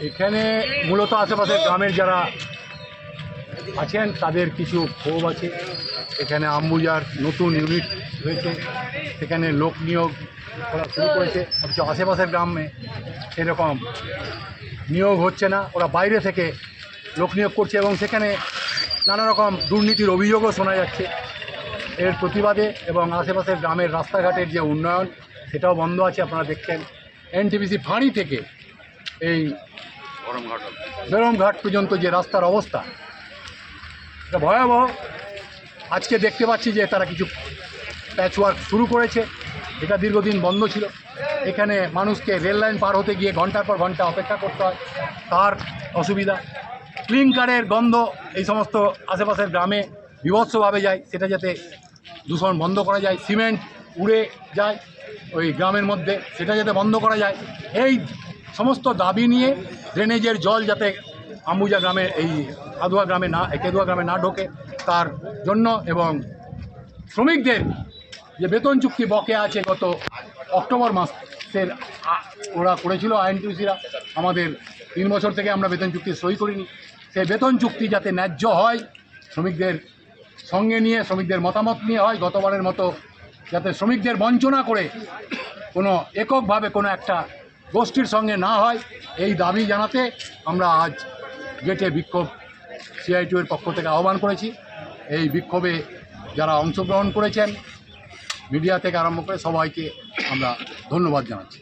এখানে মূলত আশেপাশের গ্রামের যারা আছেন, তাদের কিছু ক্ষোভ আছে। এখানে আম্বুজার নতুন ইউনিট হয়েছে। সেখানে লোক নিয়োগ করা শুরু করেছে। অথচ আশেপাশের গ্রামে সেরকম নিয়োগ হচ্ছে না। ওরা বাইরে থেকে লোক নিয়োগ করছে এবং সেখানে নানা রকম দুর্নীতির অভিযোগও শোনা যাচ্ছে। এর প্রতিবাদে এবং আশেপাশের গ্রামের রাস্তাঘাটের যে উন্নয়ন, সেটাও বন্ধ আছে, আপনারা দেখছেন। এনটিপিসি ফাঁড়ি থেকে এই বেরমঘাট পর্যন্ত যে রাস্তার অবস্থা, এটা ভয়াবহ। আজকে দেখতে পাচ্ছি যে তারা কিছু প্যাচওয়ার্ক শুরু করেছে এটা দীর্ঘদিন বন্ধ ছিল। এখানে মানুষকে রেল লাইন পার হতে গিয়ে ঘণ্টার পর ঘণ্টা অপেক্ষা করতে হয়। তার অসুবিধা। ক্লিংকারের গন্ধ এই সমস্ত আশেপাশের গ্রামে বিভৎসভাবে যায়, সেটা যাতে দূষণ বন্ধ করা যায়, সিমেন্ট উড়ে যায় ওই গ্রামের মধ্যে, সেটা যাতে বন্ধ করা যায়। এই সমস্ত দাবি নিয়ে ড্রেনেজের জল যাতে আম্বুজা গ্রামে, এই আদুয়া গ্রামে না কেদুয়া গ্রামে না ঢোকে, তার জন্য এবং শ্রমিকদের যে বেতন চুক্তি বকে আছে গত অক্টোবর মাসের ওরা করেছিল আইএনটিউসিরা, আমাদের তিন বছর থেকে আমরা বেতন চুক্তি সই করিনি। সেই বেতন চুক্তি যাতে ন্যায্য হয়, শ্রমিকদের সঙ্গে নিয়ে, শ্রমিকদের মতামত নিয়ে হয়, গতবারের মতো যাতে শ্রমিকদের বঞ্চনা করে কোনো এককভাবে কোনো একটা গোষ্ঠীর সঙ্গে না হয় এই দাবি জানাতে আমরা আজ গেটে বিক্ষোভ সিআইটু এর পক্ষ থেকে আহ্বান করেছি। এই বিক্ষোভে যারা অংশগ্রহণ করেছেন মিডিয়া থেকে আরম্ভ করে সবাইকে আমরা ধন্যবাদ জানাচ্ছি।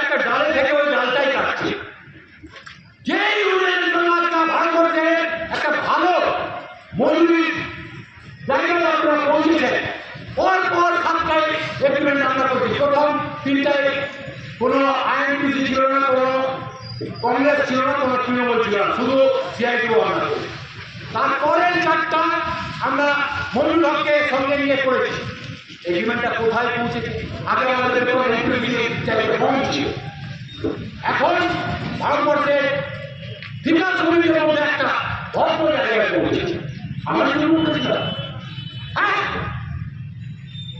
একটা ডালে থেকে ওই ডালটাই কাটছে। যেই উন্নয়ন জনতা ভারতবর্ষে একটা ভালো জায়গায় আপনারা পৌঁছেছেন পর পর সাতটায় এগ্রিমেন্ট আমরা করছি প্রথম তিনটায় কোনো আইএনপিসি ছিল না, কোনো কংগ্রেস ছিল না, কোনো তৃণমূল ছিল না, শুধু সিআইটিও আমরা করি। তারপরের চারটা আমরা মজুর হককে সঙ্গে নিয়ে করেছি। এগ্রিমেন্টটা কোথায় পৌঁছেছে? আগে আমাদের কোনো জায়গায় পৌঁছে এখন ভারতবর্ষের বিকাশ কমিটির মধ্যে একটা ভদ্র জায়গায় পৌঁছেছে। আমরা শুধু মুখ্য হ্যাঁ?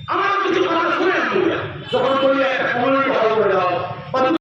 আমার কিছু কথা শুনে যখন বলি একটা কমিউনিটি but